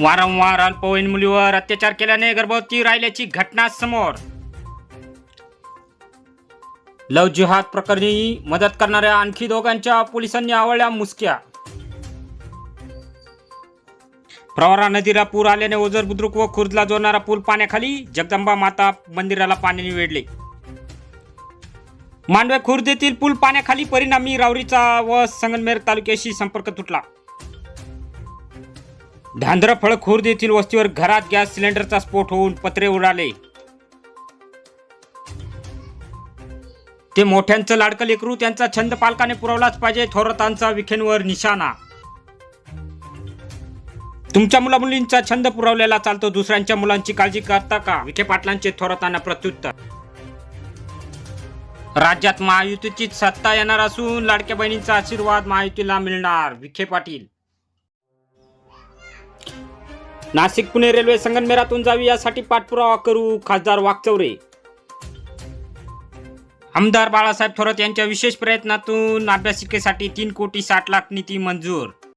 वारंवार अल्पवयीन मुलीवर अत्याचार केल्याने गर्भवती राहिल्याची घटना समोर. लव जिहाद प्रकरणी मदत करणाऱ्या आणखी दोघांच्या पोलिसांनी आवळल्या मुसक्या. प्रवरा नदीला पूर आल्याने ओझर बुद्रुक व खुर्दला जोडणारा पूल पाण्याखाली जगदंबा माता मंदिराला पाण्याने वेढले. मांडवे खुर्द येथील पूल पाण्याखाली परिणामी रावरीचा व संगमनेर तालुक्याशी संपर्क तुटला. धांद्रफळ खुर्द येथील वस्तीवर घरात गॅस सिलेंडरचा स्फोट होऊन पत्रे उडाले. ते मोठ्यांचं लाडकं लेकरू त्यांचा छंद पालकाने पुरवलाच पाहिजे थोरातांचा विखेंवर निशाणा. तुमच्या मुला मुलींचा छंद पुरवलेला चालतो दुसऱ्यांच्या मुलांची काळजी करता का? विखे पाटलांचे थोरातांना प्रत्युत्तर. राज्यात महायुतीची सत्ता येणार असून लाडक्या बहिणींचा आशीर्वाद महायुतीला मिळणार विखे पाटील. नाशिक पुणे रेल्वे संगनमेरातून जावी यासाठी पाठपुरावा करू खासदार वाकचौरे. आमदार बाळासाहेब थोरात यांच्या विशेष प्रयत्नातून अभ्यासिकेसाठी तीन कोटी साठ लाख निधी मंजूर